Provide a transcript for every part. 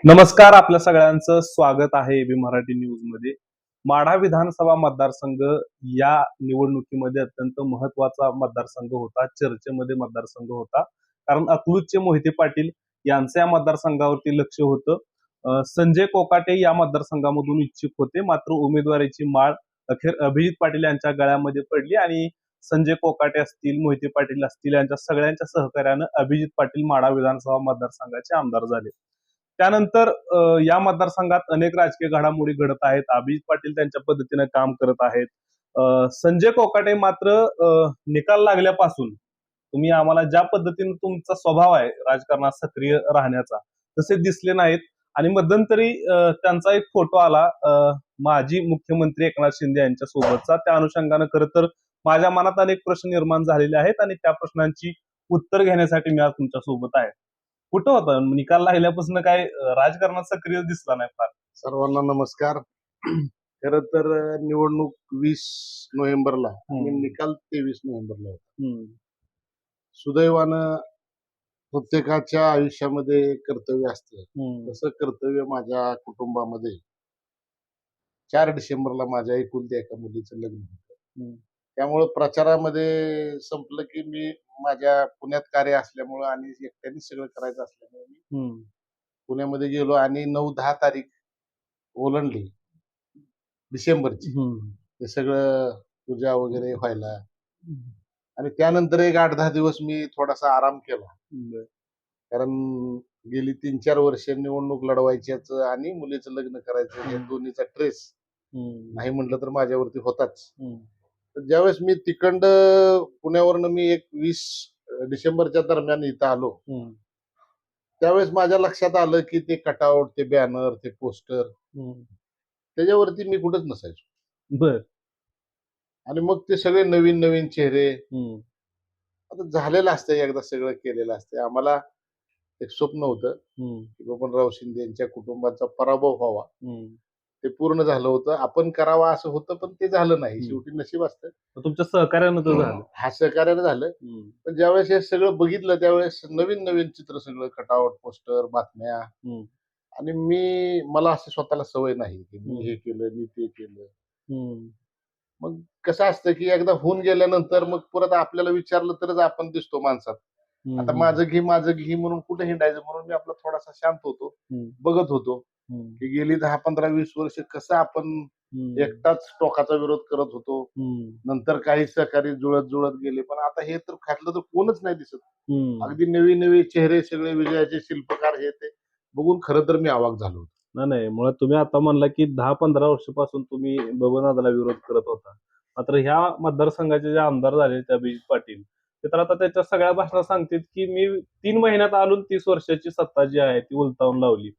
नमस्कार आपल्या सगळ्यांचं स्वागत आहे एबी मराठी न्यूजमध्ये. माढा विधानसभा मतदारसंघ या निवडणुकीमध्ये अत्यंत महत्त्वाचा मतदारसंघ होता चर्चेमध्ये मतदारसंघ होता. कारण अकलूजचे मोहिते पाटील यांचं या मतदारसंघावरती लक्ष होतं. संजय कोकाटे या मतदारसंघामधून इच्छुक होते. मात्र उमेदवारीची माळ अखेर अभिजित पाटील यांच्या गळ्यामध्ये पडली आणि संजय कोकाटे असतील मोहिते पाटील असतील यांच्या सगळ्यांच्या सहकार्यानं अभिजित पाटील माढा विधानसभा मतदारसंघाचे आमदार झाले. त्यानंतर या मतदारसंघात अनेक राजकीय घडामोडी घडत आहेत. अभिजित पाटील त्यांच्या पद्धतीने काम करत आहेत. संजय कोकाटे मात्र निकाल लागल्यापासून तुम्ही आम्हाला ज्या पद्धतीने तुमचा स्वभाव आहे राजकारणात सक्रिय राहण्याचा तसे दिसले नाहीत. आणि मध्यंतरी त्यांचा एक फोटो आला. माजी मुख्यमंत्री एकनाथ शिंदे यांच्या सोबतचा त्या अनुषंगानं खरं तर माझ्या मनात अनेक प्रश्न निर्माण झालेले आहेत आणि त्या प्रश्नांची उत्तर घेण्यासाठी मी आज तुमच्यासोबत आहे. कुठं होतं? निकाल लागल्यापासून काय राजकारणात सक्रिय दिसला नाही फार. सर्वांना नमस्कार. खर तर निवडणूक वीस नोव्हेंबरला आणि निकाल तेवीस नोव्हेंबरला होता. सुदैवानं प्रत्येकाच्या आयुष्यामध्ये कर्तव्य असतं. तसं कर्तव्य माझ्या कुटुंबामध्ये. चार डिसेंबरला माझ्या एकुलत्या एका मुलीचं लग्न. होतं. त्यामुळं प्रचारामध्ये संपलं की मी माझ्या पुण्यात कार्य असल्यामुळं आणि एकट्याने सगळं करायचं असल्यामुळे मी. पुण्यामध्ये गेलो आणि नऊ दहा तारीख ओलांडली डिसेंबरची. ते सगळं पूजा वगैरे व्हायला आणि त्यानंतर एक आठ दहा दिवस मी थोडासा आराम केला. कारण गेली तीन चार वर्ष निवडणूक लढवायच्याच आणि मुलीचं लग्न करायचं. दोन्हीचा ट्रेस. नाही म्हटलं तर माझ्यावरती होताच ज्यावेळेस मी तिकडं पुण्यावरनं मी एक वीस डिसेंबरच्या दरम्यान इथं आलो. त्यावेळेस माझ्या लक्षात आलं की ते कटआउट ते बॅनर ते पोस्टर. त्याच्यावरती मी कुठंच नसायचो बर आणि मग ते सगळे नवीन नवीन चेहरे. आता झालेलं असतं एकदा सगळं केलेलं असतं आम्हाला एक स्वप्न होतं. की बबनराव शिंदे यांच्या कुटुंबाचा पराभव व्हावा. ते पूर्ण झालं होतं आपण करावा असं होतं पण ते झालं नाही. शेवटी नशीब असतं तुमच्या सहकार्यानं तर झालं हा सहकार्यानं झालं. पण ज्यावेळेस हे सगळं बघितलं त्यावेळेस नवीन नवीन चित्र सगळं कटआउट पोस्टर बातम्या. आणि मी मला असं स्वतःला सवय नाही की मी. हे केलं मी ते केलं. मग कसं असतं की एकदा होऊन गेल्यानंतर मग परत आपल्याला विचारलं तरच आपण दिसतो माणसात आता माझं घे माझं घे म्हणून कुठे हिंडायचं म्हणून मी आपला थोडासा शांत होतो. बघत होतो. की गेली दहा पंधरा वीस वर्ष कसं आपण. एकटाच टोकाचा विरोध करत होतो. नंतर काही सहकारी जुळत जुळत गेले पण आता हे तर खातलं तर कोणच नाही दिसत. अगदी नवी नवी चेहरे सगळे विजयाचे शिल्पकार हे ते बघून खरं तर मी अवाक झालो होतो. नाही नाही मुळात तुम्ही आता म्हणला की दहा पंधरा वर्षापासून तुम्ही बबनादाला विरोध करत होता मात्र ह्या मतदारसंघाचे जे आमदार झाले त्या अभिजित पाटील ते तर आता त्याच्या सगळ्या भाषणात सांगतात की मी तीन महिन्यात आलून तीस वर्षाची सत्ता जी आहे ती उलटावून लावली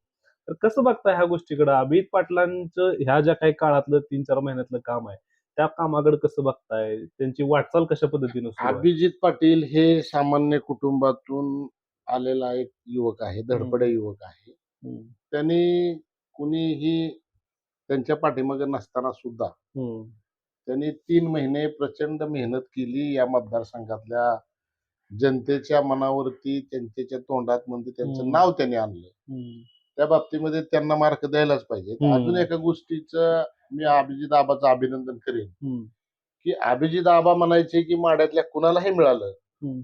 तर कसं बघता ह्या गोष्टीकडे अभिजित पाटलांचं ह्या ज्या काही काळातलं तीन चार महिन्यातलं काम आहे त्या कामाकडे कसं बघताय त्यांची वाटचाल कशा पद्धतीनं? अभिजित पाटील हे सामान्य कुटुंबातून आलेला एक युवक आहे धडपडे युवक आहे. त्यांनी कुणीही त्यांच्या पाठीमागे नसताना सुद्धा. त्यांनी तीन महिने प्रचंड मेहनत केली या मतदारसंघातल्या जनतेच्या मनावरती त्यांच्या तोंडात म्हणजे त्यांचं. नाव त्यांनी आणलं. त्या बाबतीमध्ये त्यांना मार्क द्यायलाच पाहिजे हम्म. अजून एका गोष्टीचं मी अभिजित आबाचं अभिनंदन करेन हम्म. की अभिजित आबा म्हणायचे की माड्यातल्या कुणालाही मिळालं हम्म.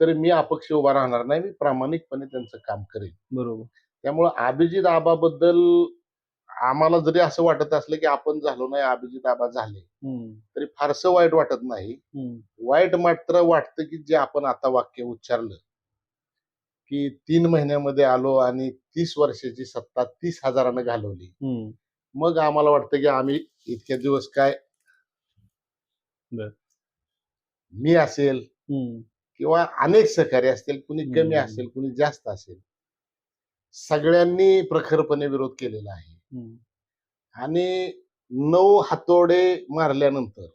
तरी मी अपक्ष उभा राहणार नाही मी प्रामाणिकपणे त्यांचं काम करेन बरोबर त्यामुळं अभिजित आबाबद्दल आम्हाला जरी असं वाटत असलं की आपण झालो नाही अभिजित आबा झाले हम्म. तरी फारसं वाईट वाटत नाही हम्म. वाईट मात्र वाटतं की जे आपण आता वाक्य उच्चारलं की तीन महिन्यामध्ये आलो आणि तीस वर्षाची सत्ता तीस हजारानं घालवली. मग आम्हाला वाटतं की आम्ही इतक्या दिवस काय. मी असेल. किंवा अनेक सहकारी असतील कुणी कमी. असेल कुणी जास्त असेल सगळ्यांनी प्रखरपणे विरोध केलेला आहे. आणि नऊ हातोडे मारल्यानंतर.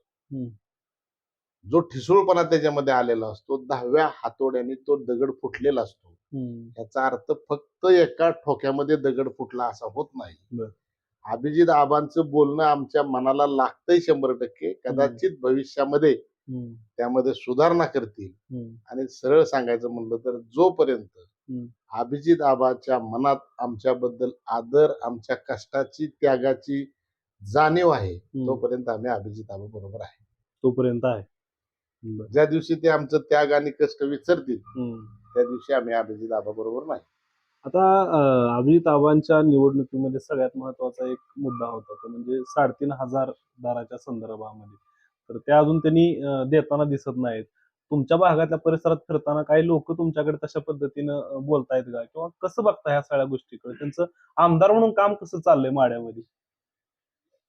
जो ठिसूळपणा त्याच्यामध्ये आलेला असतो दहाव्या हातोड्याने तो दगड फुटलेला असतो हम्म. याचा अर्थ फक्त एका ठोक्यामध्ये दगड फुटला असा होत नाही. अभिजित आबांचं बोलणं आमच्या मनाला लागतंय शंभर टक्के कदाचित भविष्यामध्ये. त्यामध्ये सुधारणा करतील. आणि सरळ सांगायचं म्हणलं तर जोपर्यंत. अभिजित आबाच्या मनात आमच्याबद्दल आदर आमच्या कष्टाची त्यागाची जाणीव आहे. तोपर्यंत आम्ही अभिजित आबा बरोबर आहे तोपर्यंत आहे ज्या दिवशी ते आमचं त्याग आणि कष्ट विसरतील. त्या दिवशी आम्ही अभिजित आबा बरोबर नाही. आता अभिजित आबांच्या निवडणुकीमध्ये सगळ्यात महत्त्वाचा एक मुद्दा होता तो म्हणजे साडेतीन हजार दाराच्या संदर्भामध्ये. तर ते अजून त्यांनी देताना दिसत नाहीत. तुमच्या भागातल्या परिसरात फिरताना काही लोक तुमच्याकडे तशा पद्धतीनं बोलतायत का? किंवा कसं बघता ह्या सगळ्या गोष्टीकडे? त्यांचं आमदार म्हणून काम कसं चाललंय माड्यामध्ये?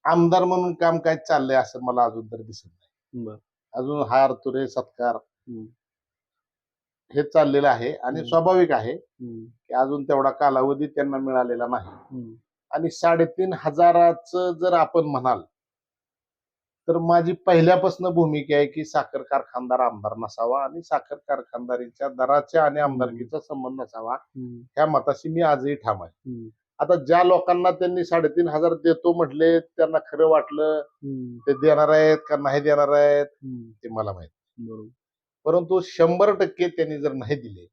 आमदार म्हणून काम काय चाललंय असं मला अजून तर दिसत नाही. बर. अजून हार तुरे सत्कार. हे चाललेलं आहे आणि. स्वाभाविक आहे. की अजून तेवढा कालावधी त्यांना मिळालेला नाही. आणि साडेतीन हजाराचं जर आपण म्हणाल तर माझी पहिल्यापासून भूमिका आहे की साखर कारखानदार आमदार नसावा आणि साखर कारखानदारीच्या दराच्या आणि आमदारकीचा संबंध नसावा. ह्या मताशी मी आजही ठाम आहे. आता ज्या लोकांना त्यांनी साडेतीन हजार देतो म्हटले त्यांना खरं वाटलं. ते देणार आहेत का नाही देणार आहेत. ते मला माहीत परंतु शंभर टक्के त्यांनी जर नाही दिले.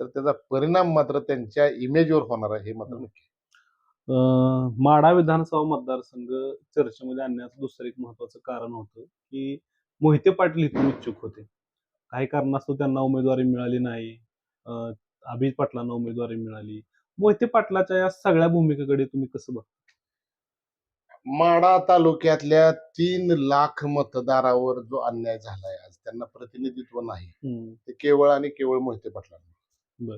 तर त्याचा परिणाम मात्र त्यांच्या इमेजवर होणार आहे हे मात्र नक्की अं, माढा विधानसभा मतदारसंघ चर्चेमध्ये आणण्याचं दुसरं एक महत्वाचं कारण होतं की मोहिते पाटील इथून इच्छुक होते. काही कारणास्तव त्यांना उमेदवारी मिळाली नाही. अं, अभिजित पाटलांना उमेदवारी मिळाली. मोहिते पाटलाच्या या सगळ्या भूमिकेकडे तुम्ही कसं बघता? माडा तालुक्यातल्या तीन लाख मतदारावर जो अन्याय झालाय त्यांना प्रतिनिधित्व नाही ते केवळ आणि केवळ मोहिते पाटलांना.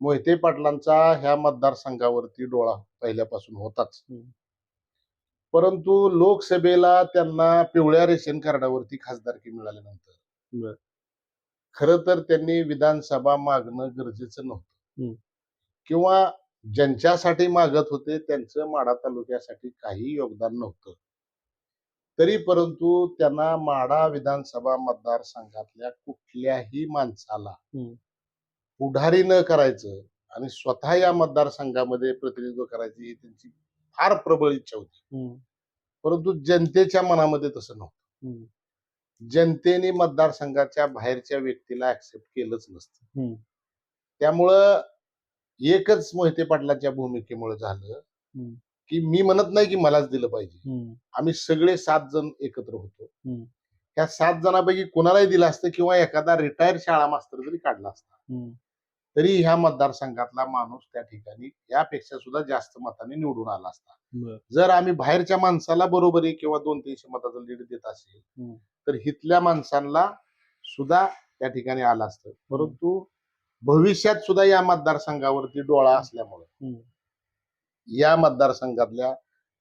मोहिते पाटलांचा ह्या मतदारसंघावरती डोळा पहिल्यापासून होताच. परंतु लोकसभेला त्यांना पिवळ्या रेशन कार्डावरती खासदारकी मिळाल्यानंतर. खर तर त्यांनी विधानसभा मागणं गरजेचं नव्हतं. किंवा ज्यांच्यासाठी मागत होते त्यांचं माढा तालुक्यासाठी काही योगदान नव्हतं तरी परंतु त्यांना माढा विधानसभा मतदारसंघातल्या कुठल्याही माणसाला. पुढारी न करायचं आणि स्वतः या मतदारसंघामध्ये प्रतिनिधित्व करायची ही त्यांची फार प्रबळ इच्छा होती परंतु जनतेच्या मनामध्ये तसं नव्हतं जनतेने मतदारसंघाच्या बाहेरच्या व्यक्तीला ऍक्सेप्ट केलंच नसतं. त्यामुळं एकच मोहिते पाटलाच्या भूमिकेमुळे झालं. की मी म्हणत नाही की मलाच दिलं पाहिजे आम्ही सगळे सात जण एकत्र होतो. ह्या सात जणांपैकी कोणालाही दिलं असतं किंवा एखादा रिटायर शाळा मास्तर जरी काढला असता तरी ह्या मतदारसंघातला माणूस त्या ठिकाणी यापेक्षा सुद्धा जास्त मताने निवडून आला असता. जर आम्ही बाहेरच्या माणसाला बरोबरी किंवा दोन तीनशे मताचं लीड देत असेल. तर हिथल्या माणसांना सुद्धा त्या ठिकाणी आलं असतं परंतु भविष्यात सुद्धा या मतदारसंघावरती डोळा असल्यामुळे. या मतदारसंघातल्या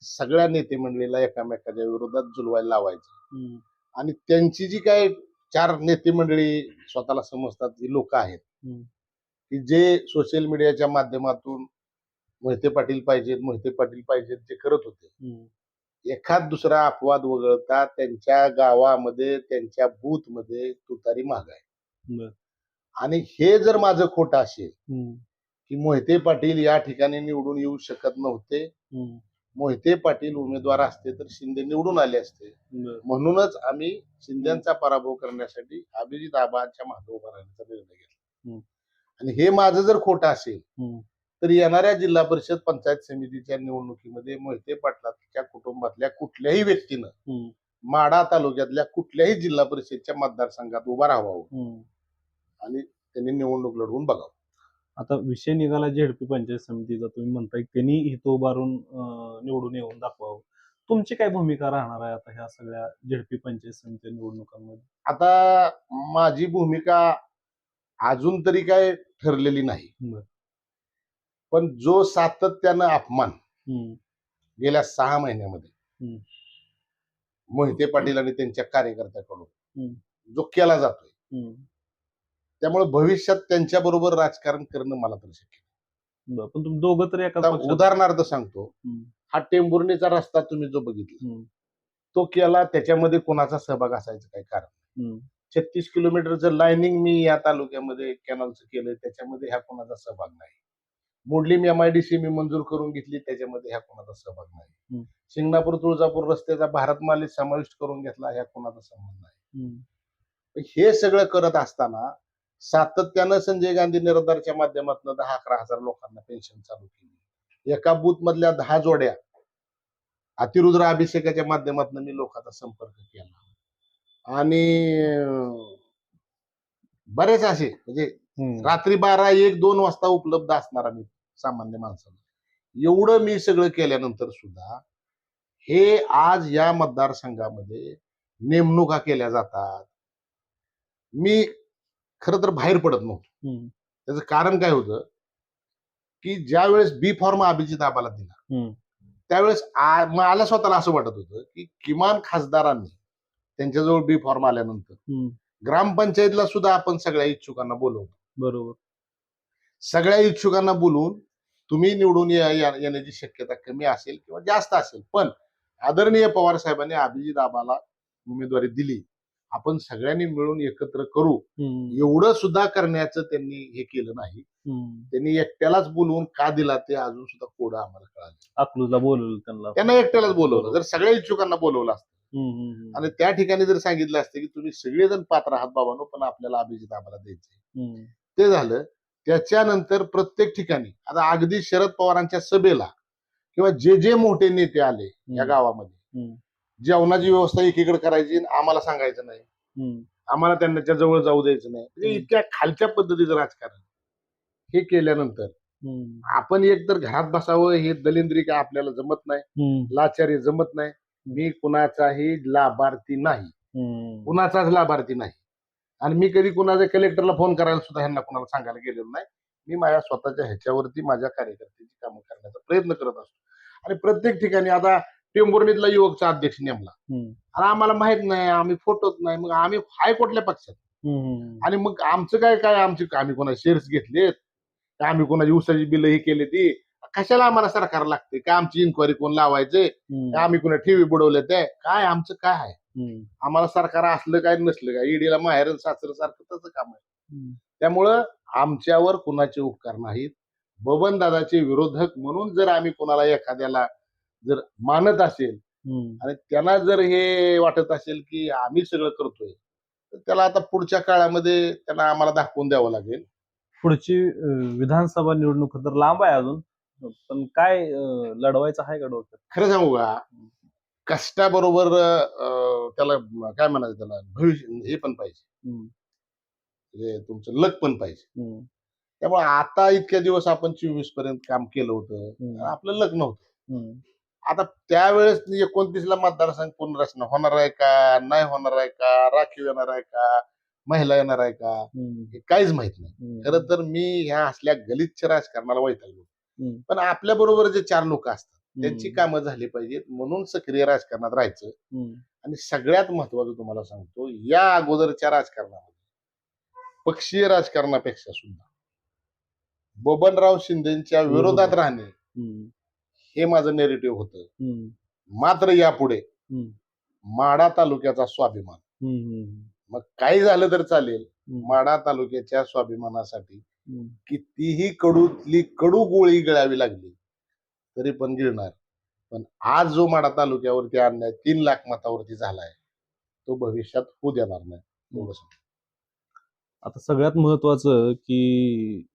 सगळ्या नेते मंडळीला एकामेकाच्या विरोधात जुलवायला लावायचं. आणि त्यांची जी काय चार नेते मंडळी स्वतःला समजतात जी लोक आहेत. की जे सोशल मीडियाच्या माध्यमातून मोहिते पाटील पाहिजेत मोहिते पाटील पाहिजेत जे करत होते. एखाद दुसरा अपवाद वगळता त्यांच्या गावामध्ये त्यांच्या बूथमध्ये तुतारी महाग आहे. आणि हे जर माझं खोटं असेल की मोहिते पाटील या ठिकाणी निवडून येऊ शकत नव्हते. मोहिते पाटील उमेदवार असते तर शिंदे निवडून आले असते. म्हणूनच आम्ही शिंदेचा पराभव करण्यासाठी अभिजित आबाच्या मागे उभा राहण्याचा निर्णय घेतला. आणि हे माझं जर खोटं असेल. तर येणाऱ्या जिल्हा परिषद पंचायत समितीच्या निवडणुकीमध्ये मोहिते पाटलाच्या कुटुंबातल्या कुठल्याही व्यक्तीनं माडा तालुक्यातल्या कुठल्याही जिल्हा परिषदच्या मतदारसंघात उभा राहावं. आणि त्यांनी निवडणूक लढवून बघावं आता विषय निघाला झेडपी पंचायत समितीचा तुम्ही म्हणताय त्यांनी हितो उभारून निवडून येऊन दाखवावं तुमची काय भूमिका राहणार आहे आता ह्या सगळ्या झेडपी पंचायत समिती निवडणुकांमध्ये आता माझी भूमिका अजून तरी काय ठरलेली नाही. पण जो सातत्यानं अपमान गेल्या सहा महिन्यामध्ये. मोहिते पाटील आणि त्यांच्या कार्यकर्त्याकडून. जो केला जातोय. त्यामुळे भविष्यात त्यांच्या बरोबर राजकारण करणं मला तर शक्य पण तुम्ही दोघं तरी एका उदाहरणार्थ सांगतो. हा टेंभुर्णीचा रस्ता तुम्ही जो बघितला तो केला त्याच्यामध्ये कोणाचा सहभाग असायचं काय कारण छत्तीस किलोमीटरचं लाईनिंग मी या तालुक्यामध्ये कॅनलचं केलंय त्याच्यामध्ये ह्या कोणाचा सहभाग नाही. मोडली मी एमआयडीसी मी मंजूर करून घेतली त्याच्यामध्ये ह्या कोणाचा सहभाग नाही. हम्म. शिंगणापूर तुळजापूर रस्त्याचा भारतमाली समाविष्ट करून घेतला ह्या कोणाचा संबंध नाही. हे सगळं करत असताना सातत्यानं संजय गांधी निराधारच्या माध्यमातून दहा अकरा हजार लोकांना पेन्शन चालू केली. एका बूथ मधल्या दहा जोड्या अतिरुद्र अभिषेकाच्या माध्यमातून मी लोकांचा संपर्क केला. आणि बरेच असे म्हणजे. रात्री बारा एक दोन वाजता उपलब्ध असणारा मी सामान्य माणसाला. एवढं मी सगळं केल्यानंतर सुद्धा हे आज या मतदारसंघामध्ये नेमणुका केल्या जातात. मी खर तर बाहेर पडत नव्हतो. त्याचं कारण काय होतं की ज्या वेळेस बी फॉर्म अभिजित आबाला दिला. त्यावेळेस मला स्वतःला असं वाटत होतं की किमान खासदारांनी त्यांच्याजवळ बी फॉर्म आल्यानंतर. ग्रामपंचायतला सुद्धा आपण सगळ्या इच्छुकांना बोलवतो बरोबर सगळ्या इच्छुकांना बोलून तुम्ही निवडून येण्याची शक्यता कमी असेल किंवा जास्त असेल पण आदरणीय पवार साहेबांनी अभिजित आबाला उमेदवारी दिली आपण सगळ्यांनी मिळून एकत्र करू. एवढं सुद्धा करण्याचं त्यांनी हे केलं नाही. त्यांनी एकट्यालाच बोलवून का दिला ते अजून सुद्धा कोडं आम्हाला कळालं अकलूजला बोलवलं त्यांना त्यांना एकट्यालाच बोलवलं जर सगळ्या इच्छुकांना बोलवलं असतं. आणि त्या ठिकाणी जर सांगितलं असतं की तुम्ही सगळेजण पात्र आहात बाबांनो पण आपल्याला अभिजित आम्हाला द्यायचे. ते झालं त्याच्यानंतर प्रत्येक ठिकाणी आता अगदी शरद पवारांच्या सभेला किंवा जे जे मोठे नेते आले या. गावामध्ये. जेवणाची व्यवस्था एकीकडे करायची आणि आम्हाला सांगायचं नाही हम्म. आम्हाला त्यांच्या जवळ जाऊ द्यायचं नाही म्हणजे हम्म. इतक्या खालच्या पद्धतीचं राजकारण हे केल्यानंतर हम्म. आपण एक तर घरात बसावं हे दलिंद्री काय आपल्याला जमत नाही हम्म. लाचारी जमत नाही मी कुणाचाही लाभार्थी नाही हम्म. कुणाचाच लाभार्थी नाही आणि मी कधी कुणाच्या कलेक्टरला फोन करायला सुद्धा ह्यांना कुणाला सांगायला गेलेलो नाही मी माझ्या स्वतःच्या ह्याच्यावरती माझ्या कार्यकर्त्याची कामं करण्याचा प्रयत्न करत असतो आणि प्रत्येक ठिकाणी आता टेंभुर्णीतला युवकचा अध्यक्ष नेमला. आणि आम्हाला माहीत नाही आम्ही फोटोच नाही मग आम्ही हाय कुठल्या पक्षात. आणि मग आमचं काय काय आमची आम्ही कोणा शेअर्स घेतलेत? का आम्ही कोणाची उसाची बिल ही केली ती? कशाला आम्हाला सरकार लागते? का आमची इन्क्वायरी कोण लावायचे आम्ही कोणा टीव्ही बुडवले ते? काय आमचं काय आहे. आम्हाला सरकार असलं काय नसलं काय? ईडीला माहेर सासर सारखं तसं काम आहे. त्यामुळं आमच्यावर कुणाचे उपकार नाहीत. बबन दादाचे विरोधक म्हणून जर आम्ही कोणाला एखाद्याला जर मानत असेल. आणि त्यांना जर हे वाटत असेल की आम्ही सगळं करतोय तर त्याला आता पुढच्या काळामध्ये त्यांना आम्हाला दाखवून द्यावं लागेल. पुढची विधानसभा निवडणूक तर लांब आहे अजून. पण काय लढवायचं आहे का डोक्यात? खरं सांगू का? कष्टाबरोबर त्याला काय म्हणायचं त्याला? भविष्य हे पण पाहिजे. तुमचं लक पण पाहिजे. त्यामुळे आता इतक्या दिवस आपण चोवीसपर्यंत काम केलं होतं. आपलं लग्न नव्हतं हम्म. आता त्यावेळेस एकोणतीस ला मतदारसंघ पुनर्रचना होणार आहे का नाही होणार आहे का राखीव येणार आहे का महिला येणार आहे का. हे काहीच माहीत नाही. खरं तर मी ह्या असल्या गलिच्छ राजकारणाला वैतागलो. पण आपल्या बरोबर जे चार लोक असतात त्यांची. कामं झाली पाहिजेत म्हणून सक्रिय राजकारणात राहायचं. आणि सगळ्यात महत्वाचं तुम्हाला सांगतो या अगोदरच्या राजकारणामध्ये पक्षीय राजकारणापेक्षा सुद्धा बबनराव शिंदेच्या विरोधात राहणे. हे माझं नेरेटिव्ह होतं. मात्र यापुढे. माडा तालुक्याचा स्वाभिमान. मग काही झालं तर चालेल. माडा तालुक्याच्या स्वाभिमानासाठी. कितीही कडूतली कडू गोळी गिळावी लागली तरी पण गिळणार पण आज जो माडा तालुक्यावरती अन्याय तीन लाख मतावरती झालाय तो भविष्यात होऊ देणार नाही. आता सगळ्यात महत्वाचं की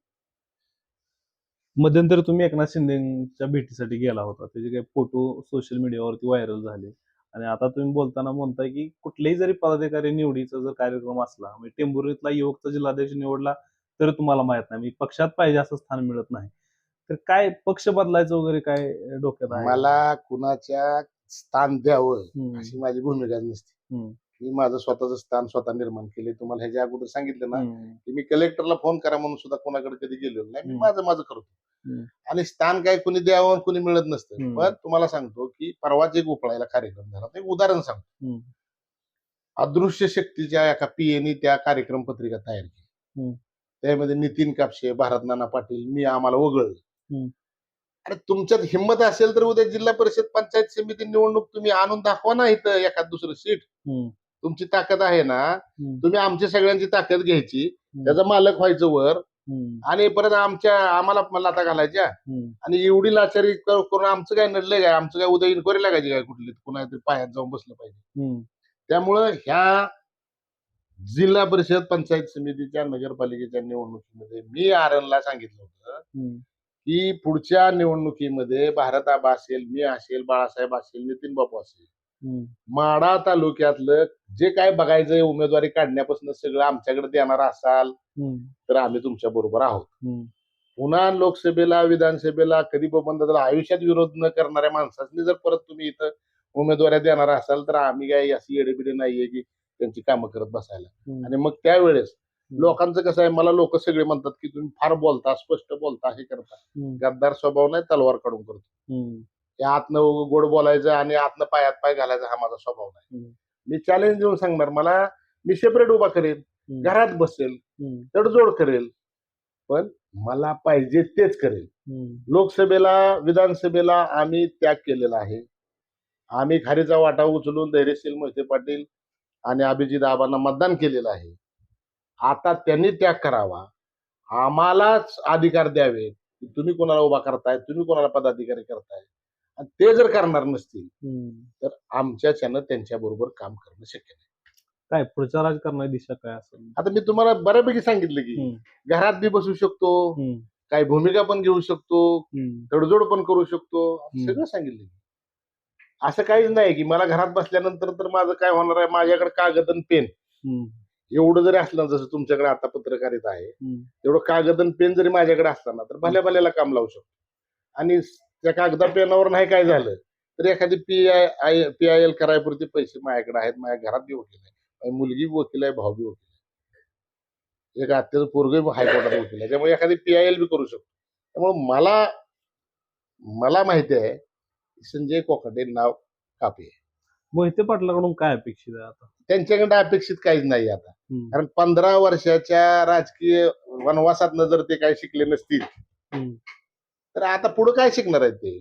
मध्यंतरी तुम्ही एकनाथ शिंदेच्या भेटीसाठी गेला होता. त्याचे काही फोटो सोशल मीडियावरती व्हायरल झाले. आणि आता तुम्ही बोलताना म्हणताय की कुठलेही जरी पदाधिकारी निवडीचा जर कार्यक्रम असला म्हणजे टेंभुर्णीतला युवकचा जिल्हाध्यक्ष निवडला तरी तुम्हाला माहीत नाही. मी पक्षात पाहिजे असं स्थान मिळत नाही. तर काय पक्ष बदलायचं वगैरे काय डोक्यात आहे? मला कुणाच्या स्थान द्यावं. अशी माझी भूमिका नसते. मी माझं स्वतःचं स्थान स्वतः निर्माण केले तुम्हाला ह्याच्या अगोदर सांगितलं ना हम्म. की मी कलेक्टरला फोन करा म्हणून सुद्धा कोणाकडे कधी गेलेलो नाही मी हम्म. माझं माझं करतो हम्म. आणि स्थान काय कुणी द्यावं आणि कुणी मिळत नसतं हम्म. पण तुम्हाला सांगतो की परवाच एक उपळायला कार्यक्रम झाला एक उदाहरण सांगतो हम्म. अदृश्य शक्तीच्या एका पीएनी त्या कार्यक्रम पत्रिका तयार केली हम्म. त्यामध्ये नितीन कापशे भारत नाना पाटील मी आम्हाला वगळलं हम्म. अरे तुमच्यात हिंमत असेल तर उद्या जिल्हा परिषद पंचायत समिती निवडणूक तुम्ही आणून दाखवा ना इथं एखाद दुसरं सीट हम्म. तुमची ताकद आहे ना. तुम्ही आमची सगळ्यांची ताकद घ्यायची त्याचा मालक व्हायचं वर. आणि परत आमच्या आम्हाला लाता घालायच्या. आणि एवढी लाचारी कर- करून आमचं काय नडलंय काय आमचं काय उद्या इन्क्वायरी लागायची काय कुठली कुणाच्या पायात जाऊन बसलं पाहिजे. त्यामुळं ह्या जिल्हा परिषद पंचायत समितीच्या नगरपालिकेच्या निवडणुकीमध्ये मी आरणला सांगितलं होतं. की पुढच्या निवडणुकीमध्ये भारत आबा असेल मी असेल बाळासाहेब असेल नितीन बापू असेल. माडा तालुक्यातलं जे काय बघायचंय उमेदवारी काढण्यापासून सगळं आमच्याकडे देणार असाल. तर आम्ही तुमच्या बरोबर आहोत. पुन्हा लोकसभेला विधानसभेला कधी बंद आयुष्यात विरोध न करणाऱ्या माणसांनी जर परत तुम्ही इथं उमेदवाऱ्या देणार असाल तर आम्ही काही अशी येडेबिडे नाहीये की त्यांची कामं करत बसायला. आणि मग त्यावेळेस. लोकांचं कसं आहे मला लोक सगळे म्हणतात की तुम्ही फार बोलता स्पष्ट बोलता हे करता. गद्दार स्वभाव नाही तलवार काढून करतो या आतनं गोड बोलायचं आणि आतनं पायात पाय घालायचा हा माझा स्वभाव नाही. मी चॅलेंज देऊन सांगणार मला मी सेपरेट उभा करेन हम्म. घरात बसेल. तडजोड करेल पण मला पाहिजे तेच करेल. लोकसभेला विधानसभेला आम्ही त्याग केलेला आहे आम्ही खारीचा वाटा उचलून धैर्यशील मोहिते पाटील आणि अभिजित आबांना मतदान केलेलं आहे आता त्यांनी त्याग करावा आम्हालाच अधिकार द्यावे की तुम्ही कोणाला उभा करताय तुम्ही कोणाला पदाधिकारी करताय आणि ते जर करणार नसतील. तर आमच्याच्यानं त्यांच्या बरोबर काम करणं शक्य नाही काय पुढच्या राजकारणाची दिशा काय असेल आता मी तुम्हाला बऱ्यापैकी सांगितलं की. घरात बी बसू शकतो. काही भूमिका पण घेऊ शकतो. तडजोड पण करू शकतो. सगळं सांगितलं असं काहीच नाही की मला घरात बसल्यानंतर तर माझं काय होणार आहे माझ्याकडे कागद आणि पेन. एवढं जरी असलं जसं तुमच्याकडे आता पत्रकारिता आहे. एवढं कागद आणि पेन जरी माझ्याकडे असताना तर भल्या भल्याला काम लावू शकतो आणि त्या कागदा पेनावर नाही काय झालं. तर एखादी P I I P I L करायपुरते पैसे माझ्याकडे आहेत माझ्या घरात बी वकील आहे माझी मुलगी वकील आहे भाऊ बी वकील आहे. एक आत्याचं पोरग हायकोर्टात वकील आहे. त्यामुळे एखादी पी आय एल बी करू शकतो. त्यामुळे मला मला माहिती आहे संजय कोकाटे नाव कापी आहे. मोहिते पाटलाकडून काय अपेक्षित आहे आता? त्यांच्याकडे अपेक्षित काहीच नाही आता. हम्म. कारण पंधरा वर्षाच्या राजकीय वनवासात जर ते काही शिकले नसतील हम्म. तर आता पुढे काय शिकणार आहेत ते.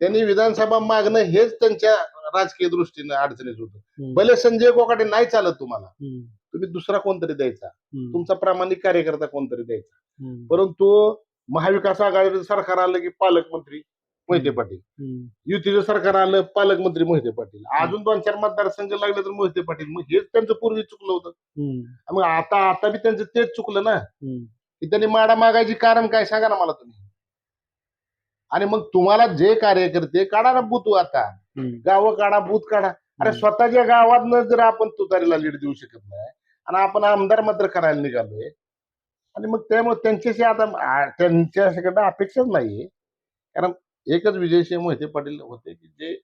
त्यांनी विधानसभा मागणं हेच त्यांच्या राजकीय दृष्टीने अडचणीत होतं. भले संजय कोकाटे नाही चालत तुम्हाला. तुम्ही दुसरा कोणतरी द्यायचा. तुमचा प्रामाणिक कार्यकर्ता कोणतरी द्यायचा. परंतु महाविकास आघाडीचं सरकार आलं की पालकमंत्री मोहिते पाटील. युतीचं सरकार आलं पालकमंत्री मोहिते पाटील अजून दोन चार मतदारसंघ लागले तर मोहिते पाटील मग हेच त्यांचं पूर्वी चुकलं होतं. मग आता आता बी त्यांचं तेच चुकलं ना. की त्यांनी माडा मागायची कारण काय सांगा ना मला तुम्ही आणि मग तुम्हाला जे कार्यकर्ते काढा ना बूथ आता. गावं काढा बूथ काढा अरे. स्वतःच्या गावात जर आपण तुतारीला लीड देऊ शकत नाही आणि आपण आमदार मात्र करायला निघालोय आणि मग त्यामुळे त्यांच्याशी आता त्यांच्याकडे अपेक्षाच नाहीये कारण एकच विजयसिंह मोहिते पाटील होते की जे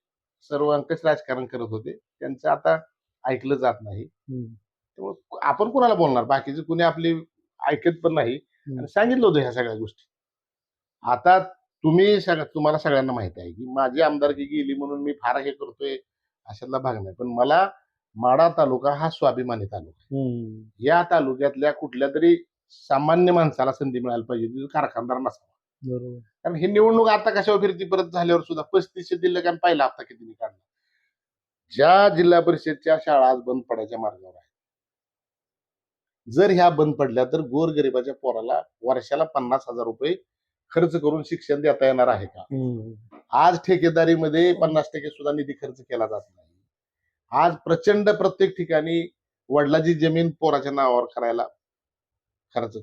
सर्व अंकश राजकारण करत होते त्यांचं आता ऐकलं जात नाही. त्यामुळे आपण कोणाला बोलणार बाकीचे कुणी आपली ऐकत पण नाही. आणि सांगितलं होतं ह्या सगळ्या गोष्टी आता तुम्ही सगळ्या तुम्हाला सगळ्यांना माहिती आहे की माझी आमदारकी गेली म्हणून मी फार हे करतोय अशातला भाग नाही. पण मला माडा तालुका हा स्वाभिमानी तालुका आहे. या तालुक्यातल्या कुठल्या तरी सामान्य माणसाला संधी मिळायला पाहिजे कारखानदार नसावा. कारण ही निवडणूक आता कशावर फिरती? परत झाल्यावर सुद्धा पस्तीसशे दिलं कारण पहिला हप्ता किती काढला? ज्या जिल्हा परिषदच्या शाळा आज बंद पडायच्या मार्गावर आहेत. जर ह्या बंद पडल्या तर गोरगरिबाच्या पोराला वर्षाला पन्नास हजार रुपये खर्च करून शिक्षण देता येणार आहे का. आज ठेकेदारीमध्ये पन्नास टक्के सुद्धा निधी खर्च केला जात नाही. आज प्रचंड प्रत्येक ठिकाणी वडिलाची जमीन पोराच्या नावावर करायला खर्च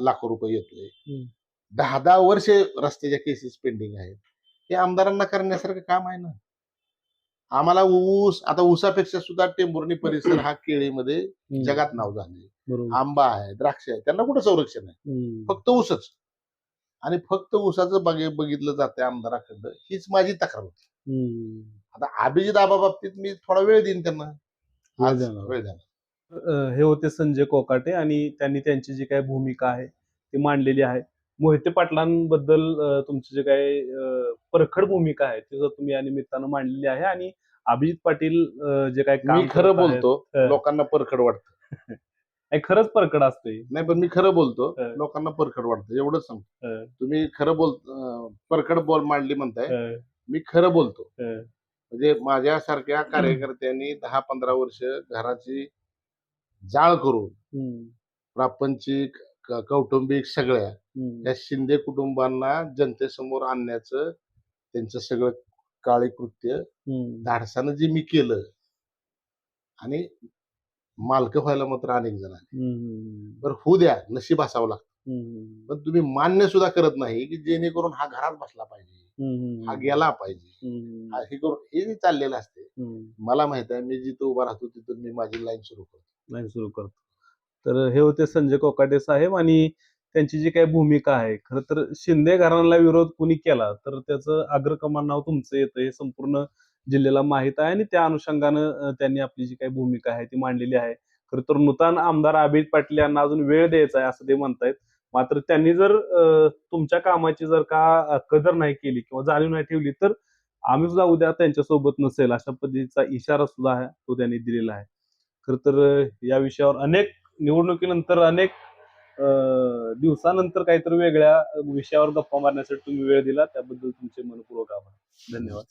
लाखो रुपये येतोय. दहा दहा वर्षे रस्त्याच्या केसेस पेंडिंग आहेत. हे आमदारांना करण्यासारखं काम आहे ना. आम्हाला ऊस आता ऊसापेक्षा सुद्धा टेंभुर्णी परिसर हा केळीमध्ये. जगात नाव झाले आंबा आहे द्राक्ष आहे त्यांना कुठं संरक्षण आहे. फक्त ऊसच. आणि फक्त ऊसाचं बघे बघितलं जाते आमदाराकडं हीच माझी तक्रार होती. आता अभिजित आबा बाबतीत मी थोडा वेळ देईन त्यांना. वेळ आज अ, हे होते संजय कोकाटे आणि त्यांनी त्यांची जी काही भूमिका आहे ती मांडलेली आहे. मोहिते पाटलांबद्दल तुमची जे काही परखड भूमिका आहे ती सुद्धा तुम्ही या निमित्तानं मांडलेली आहे आणि अभिजित पाटील जे मी खरं बोलतो. लोकांना परखड वाटतं. आणि खरंच परखड असते नाही पण मी खरं बोलतो हं. लोकांना परखड वाटतं एवढंच सांगतो हं. तुम्ही खरं बोल अं, परखड बोल मांडली म्हणताय मी खरं बोलतो म्हणजे माझ्यासारख्या कार्यकर्त्यांनी दहा पंधरा वर्ष घराची जाळ करून हम्म. प्रापंचिक क- कौटुंबिक सगळ्या हम्म. त्या शिंदे कुटुंबांना जनतेसमोर आणण्याचं त्यांचं सगळं काळी कृत्य हम्म. धाडसानं जे मी केलं आणि मालक व्हायला मात्र अनेक जण आले. बरं होऊ द्या नशीब असावं लागतं. पण तुम्ही मान्य सुद्धा करत नाही की जेणेकरून हा घरात बसला पाहिजे. हा गेला पाहिजे. हा हे करून हे जे चाललेलं असते. मला माहीत आहे मी जिथं उभा राहतो तिथून मी माझी लाईन सुरू करतो लाईन सुरू करतो तर हे होते संजय कोकाटे साहेब आणि त्यांची जी काही भूमिका आहे खरं तर शिंदे घराण्याला विरोध कुणी केला तर त्याचं अग्रकमान नाव तुमचं येतं हे संपूर्ण जिल्ह्याला माहीत आहे आणि त्या अनुषंगानं त्यांनी आपली जी काही भूमिका आहे ती मांडलेली आहे. खरं तर नूतन आमदार अभिज पाटील यांना अजून वेळ द्यायचा आहे असं ते म्हणतायत. मात्र त्यांनी जर तुमच्या कामाची जर का कदर नाही केली किंवा जाणीव नाही ठेवली तर आम्ही सुद्धा उद्या त्यांच्यासोबत नसेल अशा पद्धतीचा इशारा सुद्धा आहे तो त्यांनी दिलेला आहे. खर तर या विषयावर अनेक निवडणुकीनंतर अनेक दिवसानंतर काहीतरी वेगळ्या विषयावर गप्पा मारण्यासाठी तुम्ही वेळ दिला. त्याबद्दल तुमचे मनपूर्वक आभार. धन्यवाद.